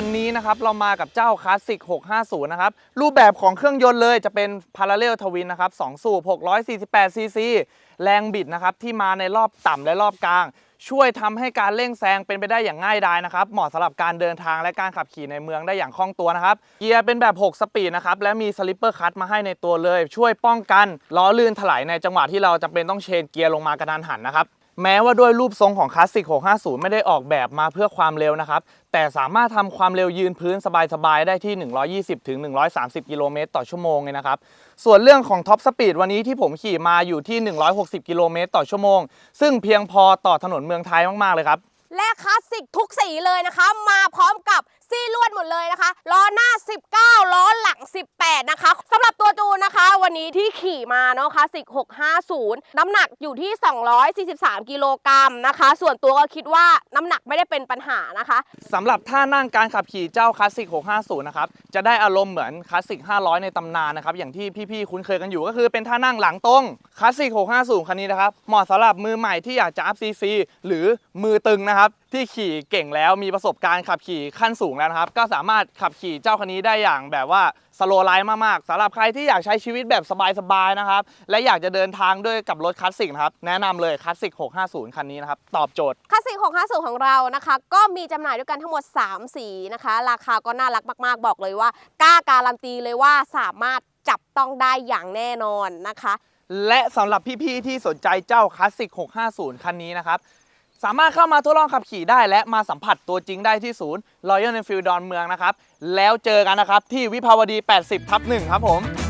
วันนี้นะครับเรามากับเจ้าคลาสสิก 650 นะครับ รูปแบบของเครื่องยนต์เลยจะเป็น Parallel Twin นะครับ 2 สูบ 648 ซีซี แรงบิดนะครับ ที่มาในรอบต่ำและรอบกลาง ช่วยทำให้การเร่งแซงเป็นไปได้อย่างง่ายดายนะครับ เหมาะสำหรับการเดินทางและการขับขี่ในเมืองได้อย่างคล่องตัวนะครับ เกียร์เป็นแบบ 6 สปีดนะครับ และมีสลิปเปอร์คัตมาให้ในตัวเลย ช่วยป้องกันล้อลื่นถลายในจังหวะที่เราจำเป็นต้องเชนเกียร์ลงมากระทันหันนะครับ แม้ว่าด้วยรูปทรงของคลาสสิก 650 ไม่ได้ออกแบบมาเพื่อความเร็วนะครับ แต่สามารถทำความเร็วยืนพื้นสบายๆ ได้ที่ 120ถึง130 กิโลเมตรต่อชั่วโมงเลยนะครับ ส่วนเรื่องของท็อปสปีดวันนี้ที่ผมขี่มาอยู่ที่ 160 กิโลเมตรต่อชั่วโมง ซึ่งเพียงพอต่อถนนเมืองไทยมากๆ เลยครับ และคลาสสิกทุกสีเลยนะคะ มาพร้อมกับซี่ลวดหมดเลยนะคะ ล้อหน้า 19 ล้อหลัง 18 นะคะสำหรับตัว นะคะวันนี้ที่ขี่มาเนาะคลาสสิก 650 น้ำหนักอยู่ที่ 243 กิโลกรัมนะคะ ส่วนตัวก็คิดว่าน้ำหนักไม่ได้เป็นปัญหานะคะสำหรับท่านั่งการขับขี่เจ้าคลาสสิก 650 นะครับ จะได้อารมณ์เหมือนคลาสสิก 500 ในตำนานนะครับ อย่างที่พี่ๆ คุ้นเคยกันอยู่ก็คือเป็นท่านั่งหลังตรงคลาสสิก 650 คันนี้นะครับ เหมาะสำหรับมือใหม่ที่อยากจะอัพซีซีหรือมือตึงนะครับ ที่ขี่เก่งแล้วมีประสบการณ์ขับขี่ขั้นสูงแล้วนะครับ ก็สามารถขับขี่เจ้าคันนี้ได้อย่างแบบว่าสโลไลฟ์มากๆสำหรับใครที่อยากใช้ชีวิตแบบสบายๆนะครับ และอยากจะเดินทางด้วยกับรถคลาสสิกนะครับ แนะนำเลยคลาสสิก 650 คันนี้นะครับ ตอบโจทย์ คลาสสิก 650 ของเรานะคะ ก็มีจำหน่ายด้วยกันทั้งหมด 3 สีนะคะ ราคาก็น่ารักมากๆ บอกเลยว่ากล้าการันตีเลยว่าสามารถจับต้องได้อย่างแน่นอนนะคะ และสำหรับพี่ๆที่สนใจเจ้าคลาสสิก 650 คันนี้นะครับ สามารถเข้ามาทดลองขับขี่ได้และมาสัมผัสตัวจริงได้ที่ศูนย์ Royal Enfield ดอนเมืองนะครับ แล้วเจอกันนะครับที่วิภาวดี 80 ทับ1ครับผม